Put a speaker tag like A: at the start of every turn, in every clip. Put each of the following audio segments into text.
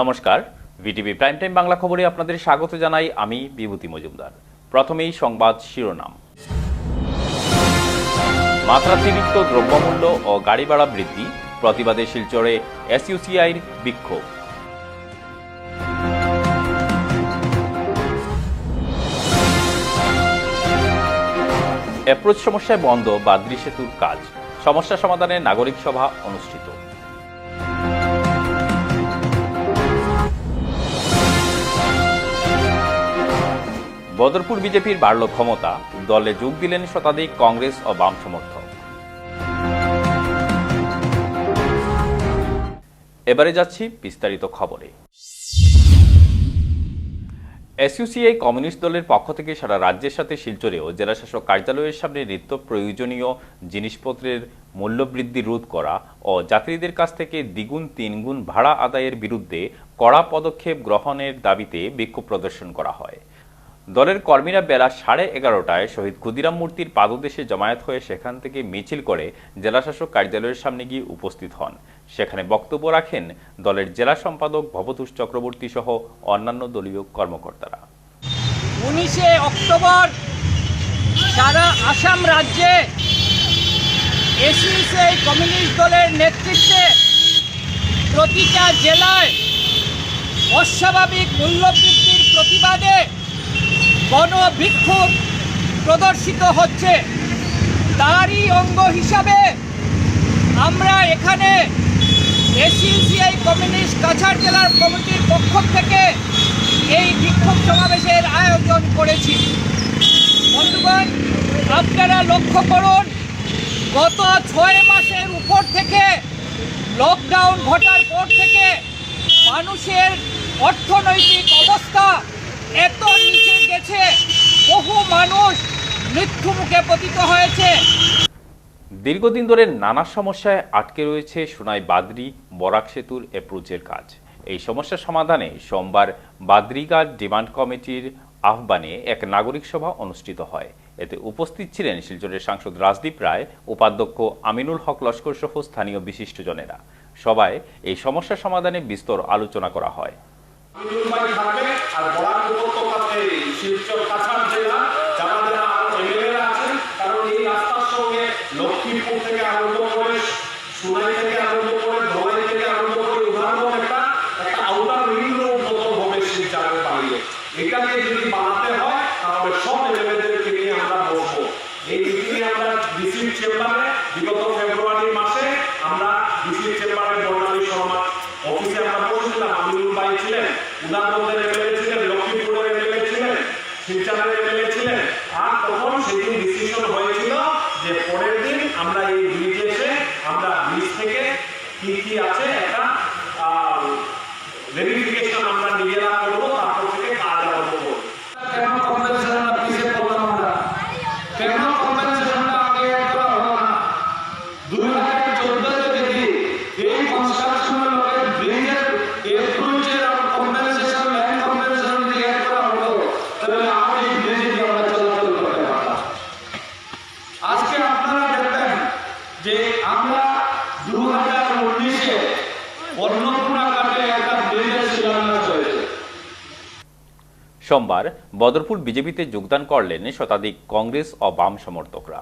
A: নমস্কার। VTV prime time Bangla খবরে আপনাদের স্বাগত জানাই আমি বিভূতি মজুমদার। প্রথমেই সংবাদ শিরোনাম। মাত্রাতিরিক্ত দ্রব্যমূল্য ও গাড়ি ভাড়া বৃদ্ধি, প্রতিবাদে শিলচরে এসইউসিআইর বিক্ষোভ। অ্যাপ্রোচ সমস্যায় বন্ধ বাদ্রি সেতুর কাজ। সমস্যা সমাধানে নাগরিক সভা অনুষ্ঠিত। বদরপুর বিজেপির বাড়ল ক্ষমতা। দলে যোগ দিলেন শতাধিক কংগ্রেস ও বাম সমর্থক। এবারে যাচ্ছি বিস্তারিত খবরে। এসইউসিআই কমিউনিস্ট দলের পক্ষ থেকে সারা রাজ্যের সাথে শিলচরেও জেলাশাসক কার্যালয়ের সামনে নিত্য প্রয়োজনীয় জিনিসপত্রের মূল্যবৃদ্ধি রোধ করা ও যাত্রীদের কাছ থেকে দ্বিগুণ, তিনগুণ ভাড়া আদায়ের বিরুদ্ধে কড়া পদক্ষেপ গ্রহণের দাবিতে বিক্ষোভ প্রদর্শন করা হয়। দলের কর্মীরা বেলা সাড়ে এগারোটায় শহীদ ক্ষুদিরাম মূর্তির পাদদেশে জমায়েত হয়ে সেখান থেকে মিছিল করে জেলাশাসক কার্যালয়ের সামনে গিয়ে উপস্থিত হন। সেখানে বক্তব্য রাখেন দলের জেলা সম্পাদক ভবতোষ চক্রবর্তী সহ অন্যান্য দলীয় কর্মকর্তারা।
B: উনিশে অক্টোবর সারা আসাম রাজ্যে এসিসিআই কমিউনিস্ট দলের নেতৃত্বে প্রতিটা জেলায় অস্বাভাবিক মূল্যবৃদ্ধির প্রতিবাদে গণবিক্ষোভ প্রদর্শিত হচ্ছে। তারই অঙ্গ হিসাবে আমরা এখানে এসিসিআই কমিউনিস্ট কাছাড় জেলার কমিটির পক্ষ থেকে এই বিক্ষোভ সমাবেশের আয়োজন করেছি। বন্ধুগণ, আপনারা লক্ষ্য করুন, গত ছয় মাসের উপর থেকে লকডাউন ঘটার পর থেকে মানুষের অর্থনৈতিক অবস্থা এত নিচে গেছে বহু মানুষ মৃত্যুমুখে পতিত হয়েছে।
A: দীর্ঘদিন ধরে নানা সমস্যায় আটকে রয়েছে সোনাই বাদরি বরাক সেতুর অ্যাপ্রোচের কাজ। এই সমস্যা সমাধানে সোমবার বাদরিঘাট ডিমান্ড কমিটির আহ্বানে এক নাগরিক সভা অনুষ্ঠিত হয়। এতে উপস্থিত ছিলেন শিলচরের সাংসদ রাজদীপ রায় উপাধ্যক্ষ আমিনুল হক লস্কর সহ স্থানীয় বিশিষ্টজনেরা। সবাই এই সমস্যা সমাধানে বিস্তর আলোচনা করা হয়।
C: Amen.
A: সোমবার বদরপুর বিজেপিতে যোগদান করলেন শতাধিক কংগ্রেস ও বাম সমর্থকরা।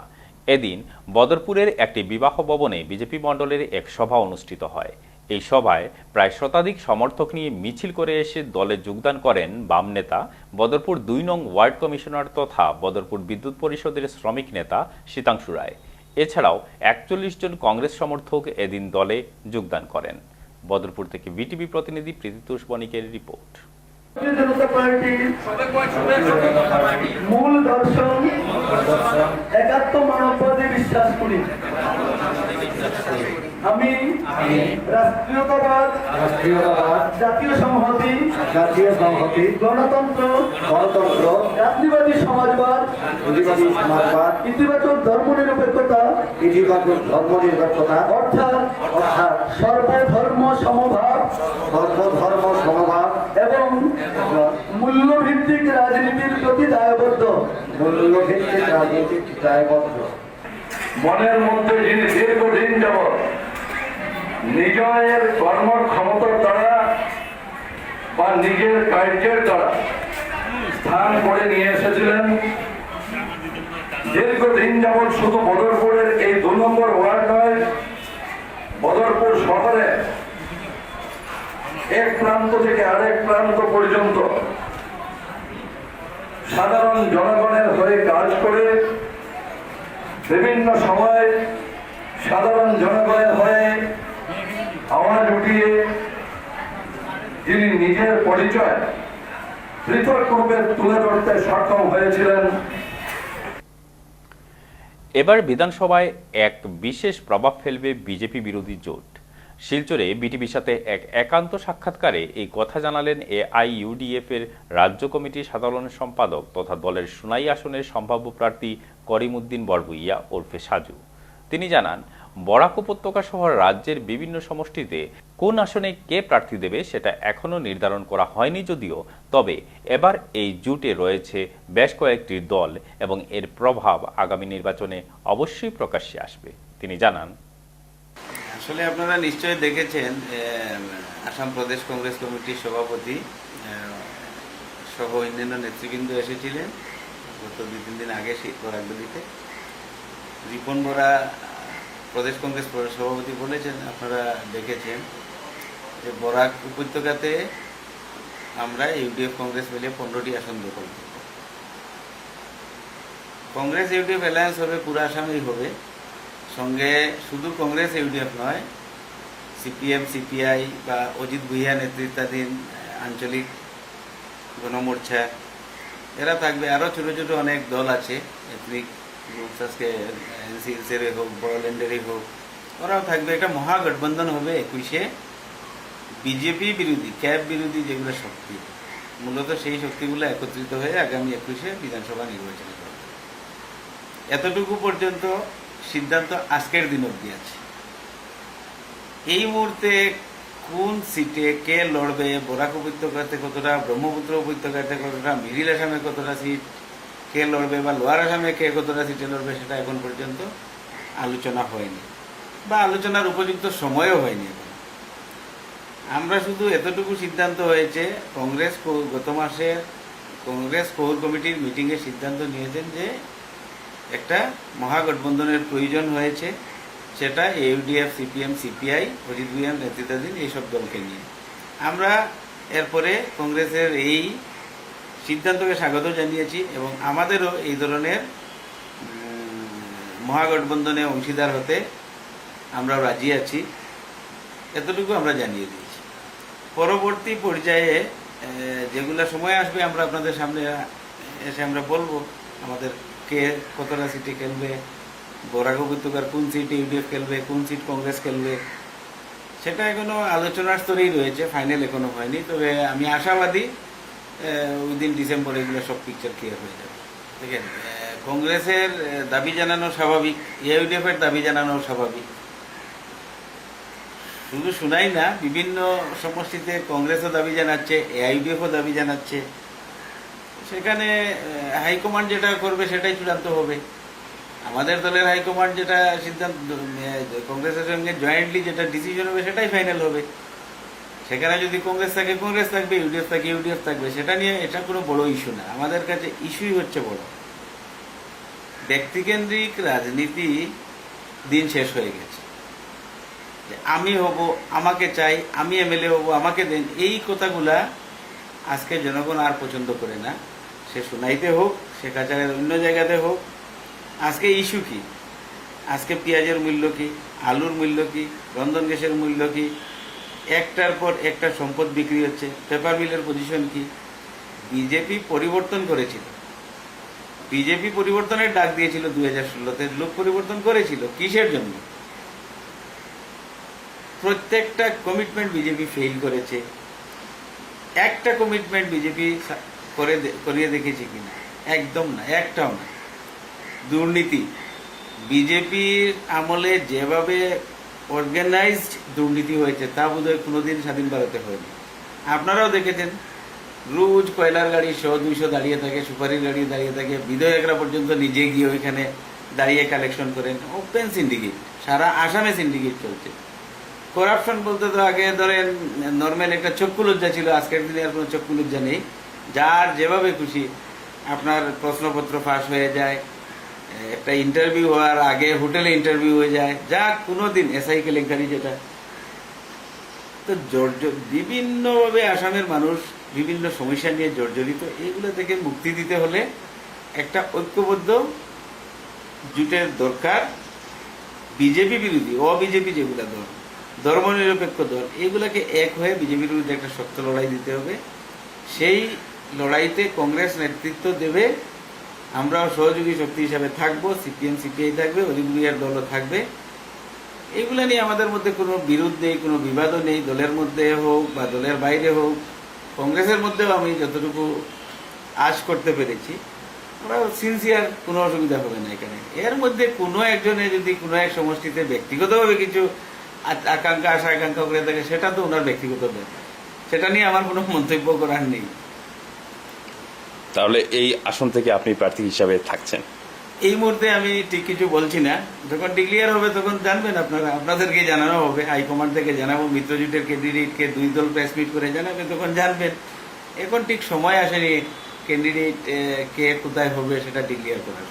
A: এদিন বদরপুরের একটি বিবাহ ভবনে বিজেপি মণ্ডলের এক সভা অনুষ্ঠিত হয়। এই সভায় প্রায় শতাধিক সমর্থক নিয়ে মিছিল করে এসে দলে যোগদান করেন বাম নেতা, বদরপুর দুই নং ওয়ার্ড কমিশনার তথা বদরপুর বিদ্যুৎ পরিষদের শ্রমিক নেতা শীতাংশু রায়। এছাড়াও একচল্লিশ জন কংগ্রেস সমর্থক এদিন দলে যোগদান করেন। বদরপুর থেকে বিটিভি প্রতিনিধি প্রীতিতোষ বণিকের রিপোর্ট।
D: জনতা পার্টির মূল দর্শন একাত্ম মানববাদে বিশ্বাস করি। আমি রাষ্ট্রীয়তাবাদ
C: রাষ্ট্রীয়তাবাদ
D: জাতীয় সংহতি
C: জাতীয় সংহতি
D: গণতন্ত্র
C: গণতন্ত্র
D: জাতিবাদী সমাজবাদ
C: পুঁজিবাদী সমাজবাদ
D: ইতিবাচক ধর্মনিরপেক্ষতা
C: ইতিবাচক ধর্ম নিরপেক্ষতা
D: অর্থাৎ
C: অর্থাৎ
D: সর্বধর্ম সমভাব
C: সর্বধর্ম সমভাব
D: এবং মূল্যভিত্তিক রাজনীতির প্রতি দায়বদ্ধ।
C: মূল্যভিত্তিক রাজনৈতিক দায়বদ্ধ।
E: মনের মধ্যে যিনি দীর্ঘদিন যাবৎ নিজের কর্মক্ষমতার দ্বারা বা নিজের কার্যের দ্বারা স্থান করে নিয়ে এসেছিলেন। দীর্ঘদিন যাবৎ শুধু বদরপুরের এই দু নম্বর ওয়ার্ড নয় বদরপুর শহরে এক প্রান্ত থেকে আরেক প্রান্ত পর্যন্ত সাধারণ জনগণের হয়ে কাজ করে বিভিন্ন সময় সাধারণ জনগণের হয়ে আওয়াজ উঠিয়ে যিনি নিজের পরিচয় পৃথক রূপে তুলে ধরতে সক্ষম হয়েছিলেন।
A: এবার বিধানসভায় এক বিশেষ প্রভাব ফেলবে বিজেপি বিরোধী জোট। শিলচরে বিটিভির সাথে এক একান্ত সাক্ষাৎকারে এই কথা জানালেন এআইইউডিএফ এর রাজ্য কমিটির সাধারণ সম্পাদক তথা দলের সুনাই আসনের সম্ভাব্য প্রার্থী করিমউদ্দিন বরবুইয়া ওরফে সাজু। তিনি জানান, বরাক উপত্যকা সহ রাজ্যের বিভিন্ন সমষ্টিতে কোন আসনে কে প্রার্থী দেবে সেটা এখনও নির্ধারণ করা হয়নি যদিও, তবে এবার এই জুটে রয়েছে বেশ কয়েকটি দল এবং এর প্রভাব আগামী নির্বাচনে অবশ্যই প্রকাশ্যে আসবে। তিনি জানান
F: আসলে আপনারা নিশ্চয়ই দেখেছেন আসাম প্রদেশ কংগ্রেস কমিটির সভাপতি সহ অন্যান্য নেতৃবৃন্দ এসেছিলেন। গত দুই, তিন দিন আগে সেই বরাকদলিতে। রিপন বরা প্রদেশ কংগ্রেস সভাপতি বলেছেন, আপনারা দেখেছেন যে বরাক উপত্যকাতে আমরা ইউডিএফ কংগ্রেস মিলে পনেরোটি আসন দখল কংগ্রেস, ইউডিএফ অ্যালায়েন্স হবে, পুরো আসামেই হবে। সঙ্গে শুধু কংগ্রেস ইউডিএফ নয়, সিপিএম, সিপিআই বা অজিত ভুইয়া নেতৃত্বাধীন আঞ্চলিক গণমোর্চা, এরা থাকবে। আরও ছোটো ছোটো অনেক দল আছে এথনিক গ্রুপস আজকে এনসিএসেরই হোক বড়োল্যান্ডেরই হোক, ওরাও থাকবে। একটা মহাগঠবন্ধন হবে একুশে। বিজেপি বিরোধী, ক্যাব বিরোধী যেগুলো শক্তি, মূলত সেই শক্তিগুলো একত্রিত হয়ে আগামী একুশে বিধানসভা নির্বাচন করবে। এতটুকু পর্যন্ত সিদ্ধান্ত আজকের দিন অব্দি আছে। এই মুহূর্তে কোন সিটে কে লড়বে, বরাক উপত্যকাতে কতটা, ব্রহ্মপুত্র উপত্যকাতে কতটা মিডিল আসামে কতটা সিট কে লড়বে বা লোয়ার আসামে কে কতটা সিটে লড়বে সেটা এখন পর্যন্ত আলোচনা হয়নি বা আলোচনার উপযুক্ত সময়ও হয়নি আমরা শুধু এতটুকু সিদ্ধান্ত হয়েছে, কংগ্রেস গত মাসে কংগ্রেস কোর কমিটির মিটিংয়ে সিদ্ধান্ত নিয়েছেন যে একটা মহাগঠবন্ধনের প্রয়োজন হয়েছে, সেটা ইউডিএফ সিপিএম সিপিআই অজিত ভুইয়ার নেতৃত্বাধীন এইসব দলকে নিয়ে। আমরা এরপরে কংগ্রেসের এই সিদ্ধান্তকে স্বাগত জানিয়েছি এবং আমাদেরও এই ধরনের মহাগঠবন্ধনে অংশীদার হতে আমরা রাজি আছি। এতটুকু আমরা জানিয়ে দিয়েছি। পরবর্তী পর্যায়ে যেগুলো সময় আসবে আমরা আপনাদের সামনে এসে আমরা বলব আমাদের কে কতটা সিটে খেলবে? বরাক উপত্যকার কোন সিট ইউডিএফ খেলবে? কোন সিট কংগ্রেস খেলবে? সেটা এখনও আলোচনার স্তরেই রয়েছে ফাইনাল এখনও হয়নি। তবে আমি আশাবাদী উইদিন ডিসেম্বর এগুলো সব পিকচার ক্লিয়ার হয়ে যাবে। দেখেন কংগ্রেসের দাবি জানানো স্বাভাবিক ইউডিএফ এর দাবি জানানো স্বাভাবিক। শুধু শুনাই না, বিভিন্ন সমষ্টিতে কংগ্রেসও দাবি জানাচ্ছে এআইডিএফও দাবি জানাচ্ছে। সেখানে হাইকমান্ড যেটা করবে সেটাই চূড়ান্ত হবে। আমাদের দলের হাইকমান্ড যেটা সিদ্ধান্ত কংগ্রেসের সঙ্গে জয়েন্টলি যেটা ডিসিশন হবে সেটাই ফাইনাল হবে। সেখানে যদি কংগ্রেস থাকে, কংগ্রেস থাকবে, ইউডিএফ থাকে, ইউডিএফ থাকবে, সেটা নিয়ে এটা কোনো বড় ইস্যু না। আমাদের কাছে ইস্যুই হচ্ছে বড়। ব্যক্তিকেন্দ্রিক রাজনীতি দিন শেষ হয়ে গেছে। আমি হব, আমাকে চাই, আমি এমএলএ হব, আমাকে দেন, এই কথাগুলা আজকে জনগণ আর পছন্দ করে না। সে সোনাইতে হোক, সে কাছাড়ের অন্য জায়গাতে হোক। আজকে ইস্যু কি? আজকে পেঁয়াজের মূল্য কি? আলুর মূল্য কি? রন্ধন গ্যাসের মূল্য কি? একটার পর একটা সম্পদ বিক্রি হচ্ছে। পেপার মিলের পজিশন কি? বিজেপি পরিবর্তন করেছিল। বিজেপি পরিবর্তনের ডাক দিয়েছিল দুই হাজার ষোলোতে। লোক পরিবর্তন করেছিল কিসের জন্য? প্রত্যেকটা কমিটমেন্ট বিজেপি ফেল করেছে। একটা কমিটমেন্ট বিজেপি করে করিয়ে দেখেছে কিনা? একদম না, একটাও না। দুর্নীতি। বিজেপির আমলে যেভাবে অর্গানাইজড দুর্নীতি হয়েছে, তা বোধহয় কোনোদিন স্বাধীন ভারতে হয়নি। আপনারাও দেখেছেন, রোজ কয়লার গাড়ি শো দুইশো দাঁড়িয়ে থাকে, সুপারির গাড়ি দাঁড়িয়ে থাকে, বিধায়করা পর্যন্ত নিজে গিয়ে ওইখানে দাঁড়িয়ে কালেকশন করেন। ওপেন সিন্ডিকেট সারা আসামে সিন্ডিকেট চলছে। করাপশন বলতে তো আগে ধরেন নর্মাল একটা চক্ষু লজ্জা ছিল, আজকের দিনে আর কোনো চক্ষু লজ্জা নেই। যার যেভাবে খুশি আপনার প্রশ্নপত্র ফাঁস হয়ে যায়, একটা ইন্টারভিউ হওয়ার আগে হোটেলে ইন্টারভিউ হয়ে যায়, যা কোনো দিন এসআই কেলেঙ্কারি যেটা তো জর্জ- বিভিন্নভাবে আসামের মানুষ বিভিন্ন সমস্যা নিয়ে জর্জরিত, এগুলো থেকে মুক্তি দিতে হলে একটা ঐক্যবদ্ধ জুটের দরকার। বিজেপি বিরোধী, অবিজেপি যেগুলো দল। ধর্মনিরপেক্ষ দল, এগুলাকে এক হয়ে বিজেপির বিরুদ্ধে একটা শক্ত লড়াই দিতে হবে। সেই লড়াইতে কংগ্রেস নেতৃত্ব দেবে। আমরাও সহযোগী শক্তি হিসাবে থাকব, সিপিএম, সিপিআই থাকবে অলিগুলিয়ার দলও থাকবে। এগুলো নিয়ে আমাদের মধ্যে কোনো বিরোধ নেই, কোনো বিবাদও নেই। দলের মধ্যে হোক বা দলের বাইরে হোক, কংগ্রেসের মধ্যেও আমি যতটুকু আশ করতে পেরেছি, আমরা সিনসিয়ার কোনো অসুবিধা হবে না এখানে। এর মধ্যে কোনো একজনে যদি কোনো এক সমষ্টিতে ব্যক্তিগতভাবে কিছু আকাঙ্ক্ষা আশা আকাঙ্ক্ষা করে থাকে সেটা তো ওনার ব্যক্তিগত ব্যাপার। সেটা নিয়ে আমার কোনো মন্তব্য করার নেই।
A: তাহলে এই আসন থেকে আপনি প্রার্থী হিসাবে থাকছেন?
F: এই মুহূর্তে আমি ঠিক কিছু বলছি না। যখন ডিক্লিয়ার হবে তখন জানবেন আপনারা। আপনাদেরকে জানানো হবে হাইকমান্ড থেকে জানাব মিত্রজোটের ক্যান্ডিডেটকে দুই দল প্রেস মিট করে জানাবে তখন জানবেন। এখন ঠিক সময় আসেনি ক্যান্ডিডেট কে কোথায় হবে সেটা ডিক্লিয়ার করার।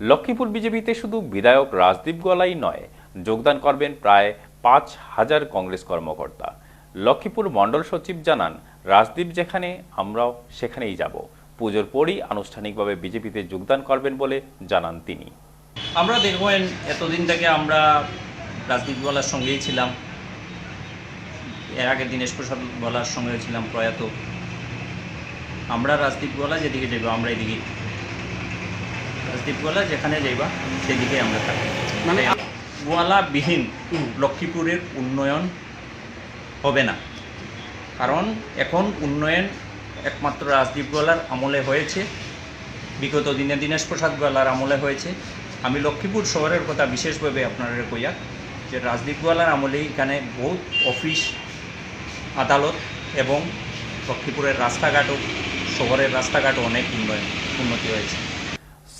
A: লক্ষ্মীপুর বিজেপিতে শুধু বিধায়ক রাজদীপ গলাই নয় যোগদান করবেন প্রায় পাঁচ হাজার কংগ্রেস কর্মকর্তা। লক্ষ্মীপুর মণ্ডল সচিব জানান রাজদীপ যেখানে আমরাও সেখানেই যাব। পুজোর পরই আনুষ্ঠানিকভাবে বিজেপিতে যোগদান করবেন বলে জানান তিনি।
G: আমরা দেখবেন এতদিন থেকে আমরা রাজদীপ সঙ্গেই ছিলাম। এর আগে দীনেশ প্রসাদ বলার সঙ্গে ছিলাম প্রয়াত। আমরা রাজদীপ গলা যেদিকে যাইব আমরা এদিকে রাজদীপ গলা যেখানে যাইবা সেদিকে আমরা থাকি। মানে গোয়ালাবিহীন লক্ষ্মীপুরের উন্নয়ন হবে না। কারণ এখন উন্নয়ন একমাত্র রাজদীপ গলার আমলে হয়েছে বিগত দিনে দীনেশ প্রসাদ গোয়ালার আমলে হয়েছে। আমি লক্ষ্মীপুর শহরের কথা বিশেষভাবে আপনারা কইয়া যে রাজদীপ গোয়ালার আমলেই এখানে বহুত অফিস আদালত এবং লক্ষ্মীপুরের রাস্তাঘাটও শহরের রাস্তাঘাটও অনেক উন্নয়ন উন্নতি হয়েছে।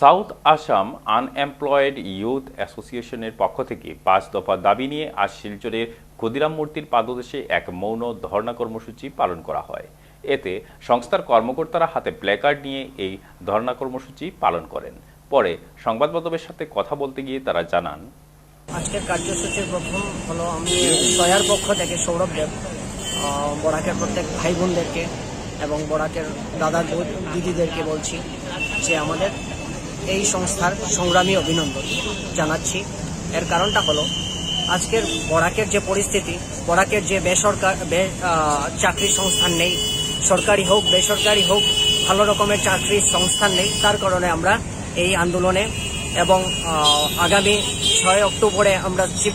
A: সাউথ আসাম আনএমপ্লয়েড ইউথ অ্যাসোসিয়েশনের পক্ষ থেকে পাঁচ দফা দাবি নিয়ে আজ শিলচরের ক্ষুদিরাম মূর্তির পাদদেশে এক মৌন ধর্ণা কর্মসূচি পালন করা হয়। এতে সংস্থার কর্মকর্তারা হাতে প্ল্যাকার্ড নিয়ে এই ধর্ণা কর্মসূচি পালন করেন। পরে সংবাদ মাধ্যমের সাথে কথা বলতে গিয়ে তারা জানান,
H: আজকের কার্যসূচির প্রথম হলো আমি সয়ার পক্ষ থেকে সৌরভ দেব বরাকের প্রত্যেক ভাই বোনদেরকে এবং বরাকের দাদা দিদিদেরকে বলছি যে আমাদের এই সংস্থার সংগ্রামী অভিনন্দন জানাচ্ছি। এর কারণটা হলো, আজকের বরাকের যে পরিস্থিতি, বরাকের যে বেসরকার চাকরি সংস্থান নেই, সরকারি হোক, বেসরকারি হোক, ভালো রকমের চাকরির সংস্থান নেই, তার কারণে আমরা এই আন্দোলনে এবং আগামী ছয় অক্টোবরে আমরা চিফ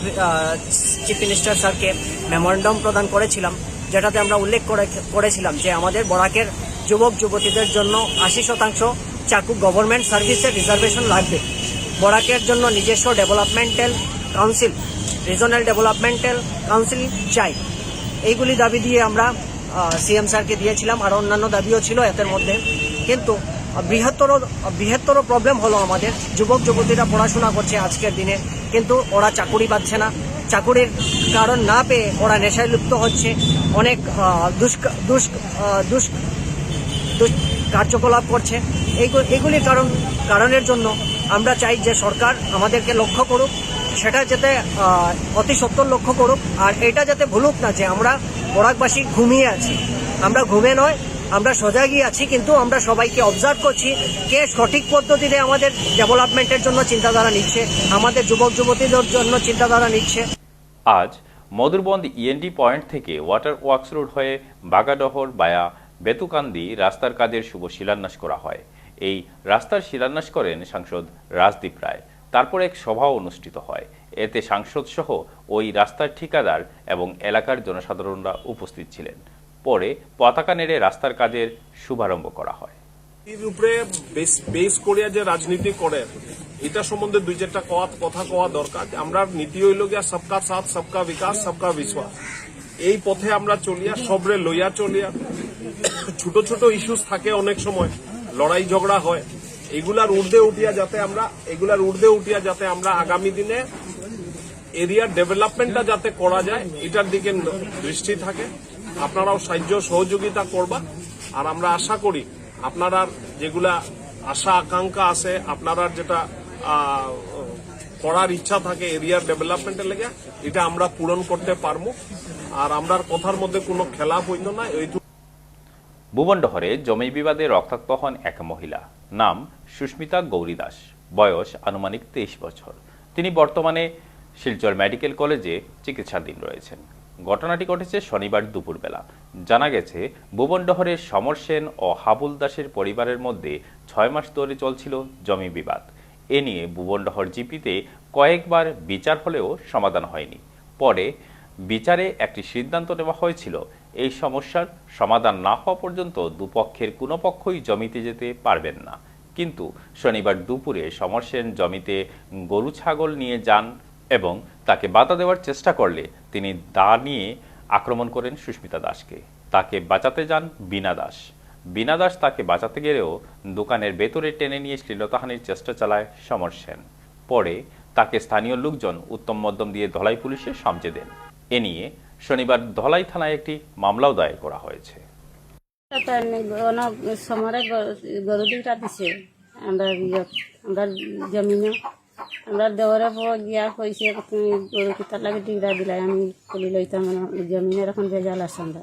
H: চিফ মিনিস্টার স্যারকে মেমোরেন্ডাম প্রদান করেছিলাম, যেটাতে আমরা উল্লেখ করে, করেছিলাম যে আমাদের বরাকের যুবক যুবতীদের জন্য আশি শতাংশ চাকু গভর্নমেন্ট সার্ভিসের রিজার্ভেশন লাগবে। বরাকের জন্য নিজস্ব developmental council, regional developmental council চাই। এইগুলি দাবি দিয়ে আমরা সিএম স্যারকে দিয়েছিলাম আর অন্যান্য দাবিও ছিল এদের মধ্যে। কিন্তু বৃহত্তর বৃহত্তর প্রবলেম হলো আমাদের। যুবক, যুবতীরা পড়াশোনা করছে আজকের দিনে, কিন্তু ওরা চাকুরি পাচ্ছে না। চাকুরির কারণ না পেয়ে ওরা নেশায় লিপ্ত হচ্ছে। অনেক দুষ্ক দুষ্ক দুষ্ক দুষ- কার্যকলাপ করছে। এগুলি কারণ কারণের জন্য আমরা চাই যে সরকার আমাদেরকে লক্ষ্য করুক, সেটা যাতে অতি সত্তর লক্ষ্য করুক, আর এটা যাতে ভুলুক না যে আমরা বরাকবাসী ঘুমিয়ে আছি। আমরা ঘুমে নয়, আমরা সজাগই আছি, কিন্তু আমরা সবাইকে অবজার্ভ করছি কে সঠিক পদ্ধতিতে আমাদের ডেভেলপমেন্টের জন্য চিন্তাধারা নিচ্ছে, আমাদের যুবক যুবতীদের জন্য চিন্তাধারা নিচ্ছে।
A: আজ Madhurbond E N D point থেকে ওয়াটার ওয়ার্কস রোড হয়ে বাগাডহর বায়া বেতুকান্দি রাস্তার কাজের শুভ শিলান্যাস করা হয়। এই রাস্তার শিলান্যাস করেন সাংসদ রাজদীপ রায়। তারপর এক সভা অনুষ্ঠিত হয়। এতে সাংসদ সহ ওই রাস্তার ঠিকাদার এবং এলাকার জনসাধারণরা উপস্থিত ছিলেন। পরে পতাকা নেড়ে রাস্তার কাজের শুভারম্ভ করা হয়।
I: উপরে বেস করিয়া যে রাজনীতি করে, এটা সম্বন্ধে দুই চারটা কথা কওয়া দরকার। আমরা নীতি হইল গিয়া সবকা সাথ, সবকা বিকাশ, সবকা বিশ্বাস। এই পথে আমরা চলিয়া, সবরে লইয়া চলিয়া ছোট ছোট ইস্যুস থাকে অনেক সময়। লড়াই ঝগড়া হয়। এগুলার ঊর্ধ্বে উঠিয়া যাতে আমরা, এগুলার ঊর্ধ্বে উঠিয়া যাতে আমরা আগামী দিনে এরিয়ার ডেভেলপমেন্টটা যাতে করা যায়, এটার দিকে দৃষ্টি থাকে। আপনারাও সাহায্য, সহযোগিতা করবা। আর আমরা আশা করি আপনারা যেগুলা আশা, আকাঙ্ক্ষা আছে, আপনারা যেটা করার ইচ্ছা থাকে এরিয়ার ডেভেলপমেন্টের লেগে, এটা আমরা পূরণ করতে পারব। আর আমরা কথার মধ্যে কোনো খেলাপ হইতো না, এইটুকু
A: ভুবনডহরে জমি বিবাদে রক্তাক্ত হন এক মহিলা। নাম সুস্মিতা গৌরী দাস। বয়স আনুমানিক তেইশ বছর। তিনি বর্তমানে শিলচর মেডিকেল কলেজে চিকিৎসাধীন রয়েছেন। ঘটনাটি ঘটেছে শনিবার দুপুরবেলা। জানা গেছে ভুবনডহরের সমর সেন ও হাবুল দাসের পরিবারের মধ্যে ছয় মাস ধরে চলছিল জমি বিবাদ। এ নিয়ে ভুবনডহর জিপিতে কয়েকবার বিচার হলেও সমাধান হয়নি। পরে বিচারে একটি সিদ্ধান্ত নেওয়া হয়েছিল। এই সমস্যার সমাধান না হওয়া পর্যন্ত দুপক্ষের কোনো পক্ষই জমিতে যেতে পারবেন না। কিন্তু শনিবার দুপুরে সমর সেন জমিতে গরু ছাগল নিয়ে যান এবং তাকে বাধা দেওয়ার চেষ্টা করলে তিনি দা নিয়ে আক্রমণ করেন সুস্মিতা দাসকে। তাকে বাঁচাতে যান বীণা দাস। বিনা দাস তাকে বাঁচাতে গেলেও দোকানের ভেতরে টেনে নিয়ে শ্লীলতাহানির চেষ্টা চালায় সমর সেন। পরে তাকে স্থানীয় লোকজন উত্তম মধ্যম দিয়ে ধলাই পুলিশে সমঝে দেন। এ নিয়ে শনিবার ধলাই থানায় একটি মামলাও দায়ের করা হয়েছে।
J: সমরে গরু দুইটা দিছে। আমরা ইয়ত আমরা জমিনে আমরা দেওয়ারে পর গিয়া কইছে তুমি গরু কিতার লাগে দুইটা দিলাই আমি খুলি লইতাম মানে জমিনের এখন বেজাল আছে আমরা।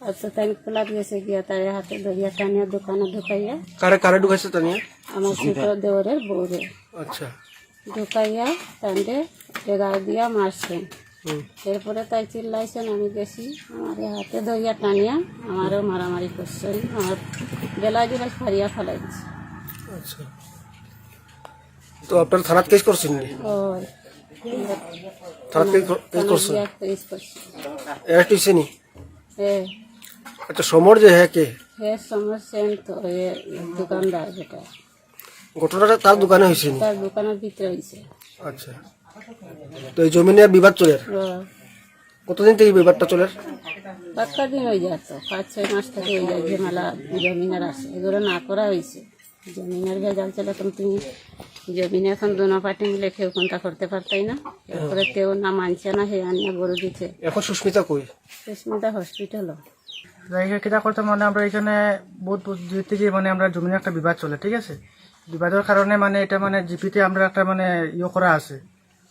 J: আর তো তাই খোলা দিয়েছে গিয়া তার হাতে ধরিয়া টানিয়া দোকানে ঢুকাইয়া
D: কারে কারে ঢুকাইছে তানিয়া?
J: আমার ছোট দেওয়ারের বউরে।
D: আচ্ছা।
J: ঢুকাইয়া টানতে এগারো দিয়া মারছেন এরপরে তাই চিল্লাইছেন আমি গেছি। আমার হাতে ধরিয়া টানিয়া আমারও মারামারি করছেন। আমার বেলায় দিলে ফারিয়া ফেলাই দিছে
D: আচ্ছা। তো আপনার থানাত কেস করছেন নি থানাত কেস করছেন? অ্যারেস্ট হয়েছে নি? আচ্ছা সমর যে হ্যাঁ কে?
J: হে সমস্যেন তো এ দোকানদার যেটা।
D: ঘটনাটা তার দোকানে হয়েছে
J: তার দোকানের ভিতরে হয়েছে
D: আচ্ছা। তো এই জমি নিয়ে বিবাদ চলে কতদিন থেকে বিবাদটা চলে
J: দিন হয়ে যায় তো পাঁচ ছয় মাস থেকে হয়ে যায় ঝামেলা জমিনের আসে। এগুলো না করা হয়েছে। জমিনের ভেজাল চলে এখন তুমি জমিনে এখন দুনো পার্টি মিলে কেউ কোনটা করতে পারতাই না। এরপরে কেউ না মানছে না সে আনিয়া গরু দিচ্ছে।
D: এখন সুস্মিতা কই?
J: সুস্মিতা হসপিটাল।
K: জায়গা কিটা করতাম মানে আমরা এখানে বহুত দূর থেকে মানে আমরা জমির একটা বিবাদ চলে ঠিক আছে? বিবাদের কারণে মানে এটা মানে জিপিতে আমরা একটা মানে ইয়ে করা আছে।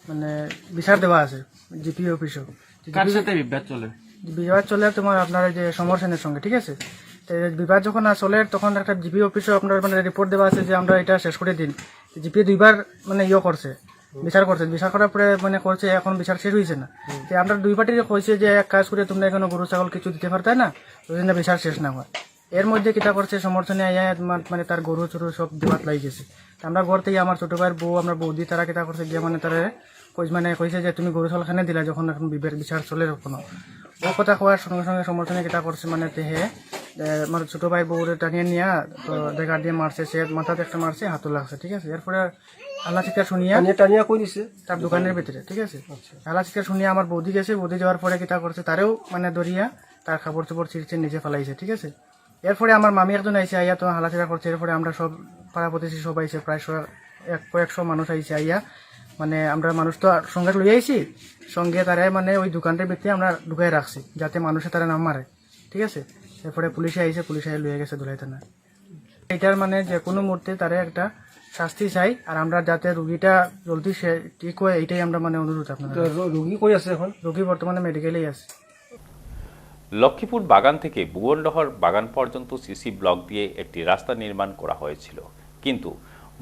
K: মানে বিচার দেওয়া আছে জিপি অফিসেও। কার সাথে বিবাদ চলে? বিবাদ চলে তোমার আপনার যে সমর সেনের সঙ্গে ঠিক আছে? বিবাদ যখন চলে তখন একটা জিপি অফিসেও আপনার মানে রিপোর্ট দেওয়া আছে যে আমরা এটা শেষ করে দিন। জিপি দুইবার মানে ইয়ে করছে বিচার করছে। বিচার করার পরে মানে করছে এখন বিচার শেষ হয়েছে না। আমরা দুই পার্টি কইছে যে এক কাজ করে তোমরা এখনও গরু ছাগল কিছু দিতে পারতে না ওই জন্য বিচার শেষ না হয়। এর মধ্যে কিতা করছে সমর্থনে আইয়া মানে তার গরু চরু সব দিবাত লাই গেছে। আমরা ঘর থেকে আমার ছোট ভাইয়ের বউ আমরা বৌদি তারা কিতা করছে গিয়ে মানে তারা কই মানে কইছে যে তুমি গরু ছাগল খানে দিলা যখন এখন বিবের বিচার চলে এখনও। ও কথা কোয়ার সঙ্গে সঙ্গে সমর্থনে কিতা করছে মানে তে হে এ, আমার ছোট ভাই বউরে টানিয়ে নিয়া তো দেখা দিয়ে মারছে সে মাথাতে একটা মারছে হাতও লাগছে ঠিক আছে? এরপরে আল্লাহ চিৎকার শুনিয়া
D: টানিয়া কই দিছে?
K: তার দোকানের ভিতরে ঠিক আছে? আল্লাহ চিৎকার শুনিয়া আমার বৌদি গেছে বৌদি যাওয়ার পরে কিতা করছে তারেও মানে দরিয়া তার খাবার চোপড় ছিঁড়ছে নিজে ফেলাইছে ঠিক আছে? এরপরে আমার মামি একজন আইসে আইয়া তো হালা চিৎকার করছে এরপরে আমরা সব পাড়া প্রতিবেশী সব আইসে প্রায় এক কয়েকশো মানুষ আইসে আইয়া মানে আমরা মানুষ তো সঙ্গে লই আইছি সঙ্গে তারা মানে ওই দোকানটার ভিতরে আমরা ঢুকাই রাখছি যাতে মানুষে তারা নাম মারে ঠিক আছে? এরপরে পুলিশে আইসে পুলিশে লইয়া গেছে দুলাই থানা এটার মানে যে কোনো মুহূর্তে তারা একটা শাস্তি চাই আর আমরা যাতে রুগীটা জলদি সে ঠিক হয় এইটাই আমরা মানে অনুরোধ আপনার
D: রুগী কই আছে এখন?
K: রুগী বর্তমানে মেডিকেলেই আছে।
A: লক্ষ্মীপুর বাগান থেকে ভুবনডহর বাগান পর্যন্ত সিসি ব্লক দিয়ে একটি রাস্তা নির্মাণ করা হয়েছিল। কিন্তু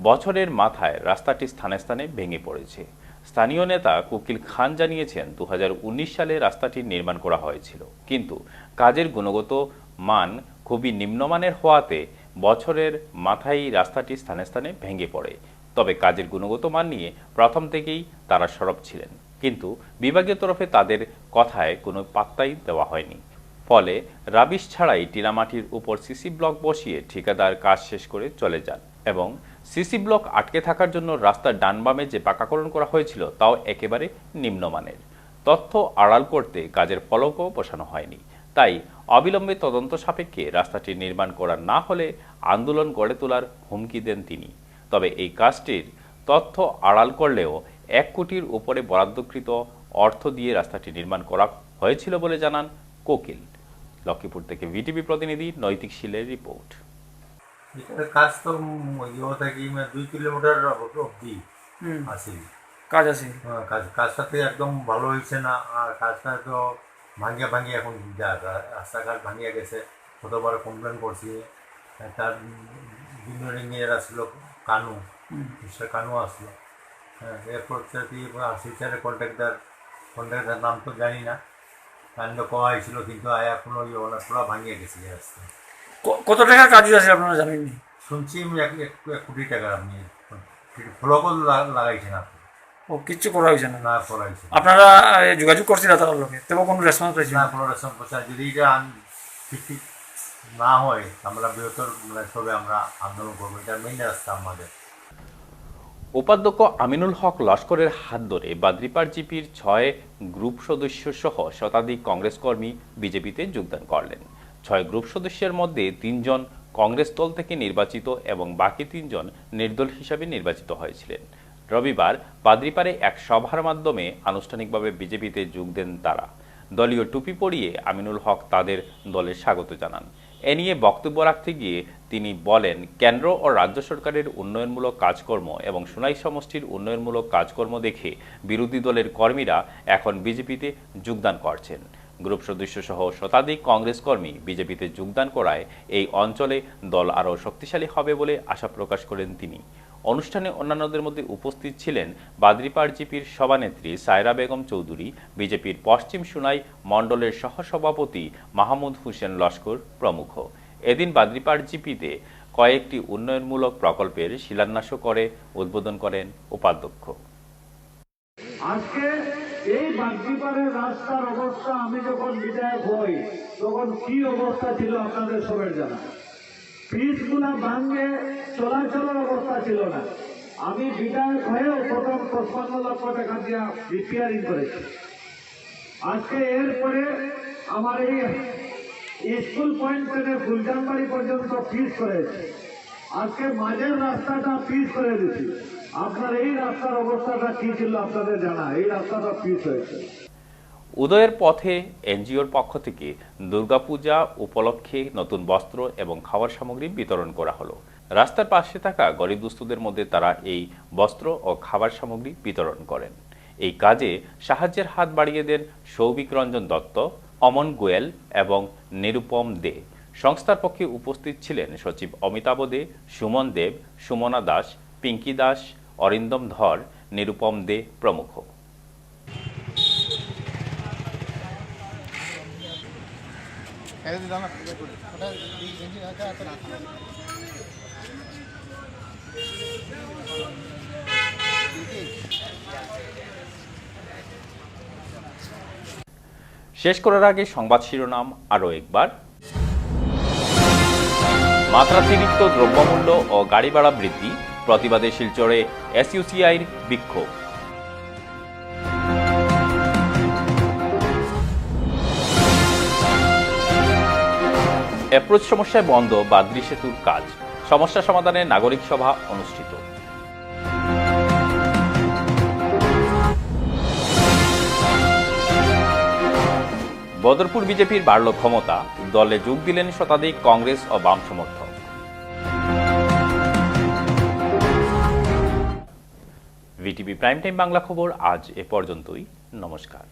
A: বছরের মাথায় রাস্তাটি স্থানে স্থানে ভেঙে পড়েছে। স্থানীয় নেতা কুকিল খান জানিয়েছেন দু হাজার উনিশ সালে রাস্তাটি নির্মাণ করা হয়েছিল। কিন্তু কাজের গুণগত মান খুবই নিম্নমানের হওয়াতে বছরের মাথায় রাস্তাটি স্থানে স্থানে ভেঙে পড়ে। তবে কাজের গুণগত মান নিয়ে প্রথম থেকেই তারা সরব ছিলেন। কিন্তু বিভাগীয় তরফে তাদের কথায় কোনো পাত্তাই দেওয়া হয়নি। ফলে রাবিশ ছাড়াই টিলামাটির উপর সিসি ব্লক বসিয়ে ঠিকাদার কাজ শেষ করে চলে যান এবং সিসি ব্লক আটকে থাকার জন্য রাস্তার ডান বামে যে পাকাকরণ করা হয়েছিল তাও একেবারে নিম্নমানের। তথ্য আড়াল করতে কাজের ফলকও বসানো হয়নি। তাই অবিলম্বে তদন্ত সাপেক্ষে রাস্তাটি নির্মাণ করা না হলে আন্দোলন গড়ে তোলার হুমকি দেন তিনি। তবে এই কাজটির তথ্য আড়াল করলেও এক কোটির উপরে বরাদ্দকৃত অর্থ দিয়ে রাস্তাটি নির্মাণ করা হয়েছিল বলে জানান কোকিল। লক্ষ্মীপুর থেকে ভিটিভি প্রতিনিধি নৈতিক শিলের রিপোর্ট।
L: কাজ তো ইয়ে থাকি দুই কিলোমিটার অব্দি আছে।
K: কাজ আছে।
L: হ্যাঁ, কাজ কাজটাতে একদম ভালো হয়েছে না আর কাজটা তো ভাঙিয়া ভাঙিয়া এখন যা রাস্তাঘাট ভাঙিয়া গেছে কতবার কমপ্লেন করছি। তার ইঞ্জিনিয়ারিং এর আসলো কানু মিস্টার কানু আসলো। হ্যাঁ এরপর থেকে শিলচরের কন্ট্রাক্টার কন্ট্রাক্টার নাম তো জানি না। কাণ্ড কওয়া হয়েছিল কিন্তু আয়া কোনো ইয়ে হলো না, পুরো ভাঙিয়া গেছে রাস্তা।
K: কত টাকার কাজ আছে আপনারা জানেননি?
L: শুনছি আমি এক এক কোটি টাকা আপনি ফ্লকও লাগাইছেন আপনি।
K: ও কিচ্ছু করা হয়েছে না?
L: না করাইছেন
K: আপনারা যোগাযোগ করছিলেন তার লোকে তবে কোনো রেসপন্স পাইছেন?
L: না কোনো রেশন পয়সা যদি এটা ঠিক ঠিক না হয় আমরা বৃহত্তর মানে সবে আমরা আন্দোলন করব। এটা মেইন রাস্তা আমাদের।
A: উপাধ্যক্ষ আমিনুল হক লস্করের হাত ধরে বাদ্রিপার জিপির ছয় গ্রুপ সদস্য সহ শতাধিক কংগ্রেস কর্মী বিজেপিতে যোগদান করলেন। ছয় গ্রুপ সদস্যের মধ্যে তিনজন কংগ্রেস দল থেকে নির্বাচিত এবং বাকি তিনজন নির্দল হিসাবে নির্বাচিত হয়েছিলেন। রবিবার বাদ্রিপাড়ে এক সভার মাধ্যমে আনুষ্ঠানিকভাবে বিজেপিতে যোগ দেন তারা। দলীয় টুপি পরিয়ে আমিনুল হক তাদের দলে স্বাগত জানান। এ নিয়ে বক্তব্য রাখতে গিয়ে তিনি বলেন, কেন্দ্র ও রাজ্য সরকারের উন্নয়নমূলক কাজকর্ম এবং সোনাই সমষ্টির উন্নয়নমূলক কাজকর্ম দেখে বিরোধী দলের কর্মীরা এখন বিজেপিতে যোগদান করছেন। গ্রুপ সদস্য সহ শতাধিক কংগ্রেস কর্মী বিজেপিতে যোগদান করায় এই অঞ্চলে দল আরও শক্তিশালী হবে বলে আশা প্রকাশ করেন তিনি। অনুষ্ঠানে অন্যান্যদের মধ্যে উপস্থিত ছিলেন বাদ্রিপাড় জিপির সভানেত্রী সায়রা বেগম চৌধুরী, বিজেপির পশ্চিম সুনাই মণ্ডলের সহসভাপতি মাহমুদ হোসেন লস্কর প্রমুখ। এদিন বাদ্রিপাড় জিপিতে কয়েকটি উন্নয়নমূলক প্রকল্পের শিলান্যাসও করে, উদ্বোধন করেন উপাধ্যক্ষ।
E: আজকে এই বাগদিপাড়ের রাস্তার অবস্থা আমি যখন বিধায়ক হই, তখন কি অবস্থা ছিল আপনাদের সবের জানা পিচগুলা ভাঙ্গে চলাচলের অবস্থা ছিল না। আমি বিধায়ক হয়েও প্রথম পঁচপান্ন লক্ষ টাকা দিয়া রিপেয়ারিং করেছি। আজকে এরপরে আমার এই স্কুল পয়েন্ট থেকে গুলজানবাড়ি পর্যন্ত পিচ করেছে। আজকে মাঝের রাস্তাটা পিচ করে দিচ্ছি। আপনার এই রাস্তার অবস্থাটা কি ছিল আপনাদের জানা? এই রাস্তাটা পিচ হয়েছে।
A: উদয়ের পথে এনজিওর পক্ষ থেকে দুর্গাপূজা উপলক্ষে নতুন বস্ত্র এবং খাবার সামগ্রী বিতরণ করা হলো। রাস্তার পাশে থাকা গরিব দুস্থদের মধ্যে তারা এই বস্ত্র ও খাবার সামগ্রী বিতরণ করেন। এই কাজে সাহায্যের হাত বাড়িয়ে দেন সৌভিক রঞ্জন দত্ত, অমন গোয়েল এবং নিরুপম দে। সংস্থার পক্ষে উপস্থিত ছিলেন সচিব অমিতাভ দে, সুমন দেব, সুমনা দাস, পিঙ্কি দাস, অরিন্দম ধর, নিরুপম দে প্রমুখ। শেষ করার আগে সংবাদ শিরোনাম আরও একবার। মাত্রাতিরিক্ত দ্রব্যমূল্য ও গাড়ি ভাড়া বৃদ্ধি, প্রতিবাদে শিলচরে এসইউসিআইর বিক্ষোভ। অ্যাপ্রোচ সমস্যায় বন্ধ বাদ্রি সেতুর কাজ। সমস্যা সমাধানে নাগরিক সভা অনুষ্ঠিত। বদরপুর বিজেপির বাড়ল ক্ষমতা, দলে যোগ দিলেন শতাধিক কংগ্রেস ও বাম সমর্থক। ভিটিভি প্রাইম টাইম বাংলা খবর আজ এ পর্যন্তই, নমস্কার।